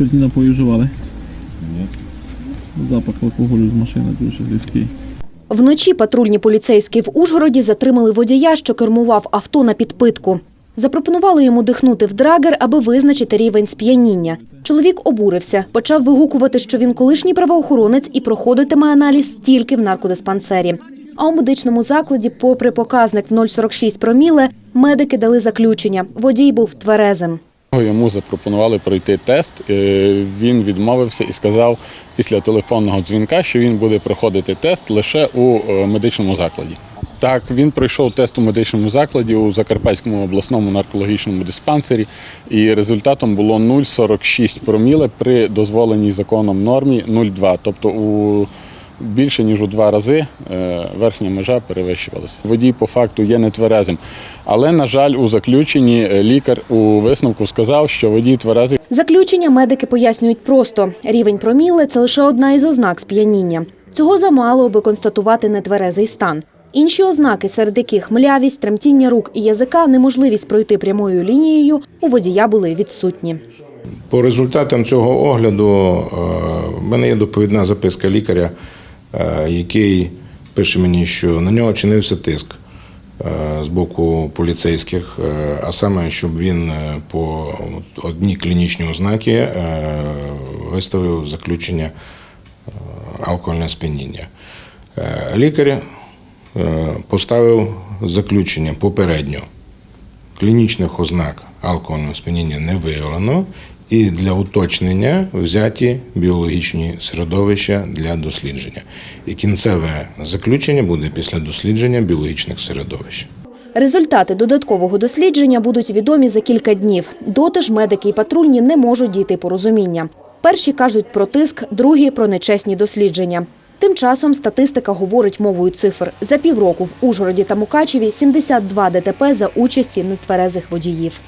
спиртні напої вживали? Ні. Запах алкоголю з машини дуже різкий. Вночі патрульні поліцейські в Ужгороді затримали водія, що кермував авто на підпитку. Запропонували йому дихнути в драгер, аби визначити рівень сп'яніння. Чоловік обурився, почав вигукувати, що він колишній правоохоронець і проходитиме аналіз тільки в наркодиспансері. А у медичному закладі, попри показник в 0,46 проміле, медики дали заключення. Водій був тверезим. Йому запропонували пройти тест. Е, Він відмовився і сказав після телефонного дзвінка, що він буде проходити тест лише у е, медичному закладі. Так, він пройшов тест у медичному закладі у Закарпатському обласному наркологічному диспансері, і результатом було 0,46 проміле при дозволеній законом нормі 0,2. Тобто у більше ніж у два рази е, верхня межа перевищувалася. Водій по факту є нетверезим. Але, на жаль, у заключенні е, лікар у висновку сказав, що водій тверезий. Заключення медики пояснюють просто. Рівень проміле – це лише одна із ознак сп'яніння. Цього замало, аби констатувати нетверезий стан. Інші ознаки, серед яких млявість, тремтіння рук і язика, неможливість пройти прямою лінією, у водія були відсутні. По результатам цього огляду е, в мене є доповідна записка лікаря, який пише мені, що на нього чинився тиск е, з боку поліцейських, е, а саме, щоб він е, по одній клінічній ознаки е, виставив заключення е, алкогольне сп'яніння. Е, Лікар е, поставив заключення попередньо клінічних ознак алкогольного сп'яніння не виявлено, і для уточнення взяті біологічні середовища для дослідження. І кінцеве заключення буде після дослідження біологічних середовищ. Результати додаткового дослідження будуть відомі за кілька днів. Доти ж медики і патрульні не можуть дійти порозуміння. Перші кажуть про тиск, другі – про нечесні дослідження. Тим часом статистика говорить мовою цифр. За півроку в Ужгороді та Мукачеві 72 ДТП за участі нетверезих водіїв.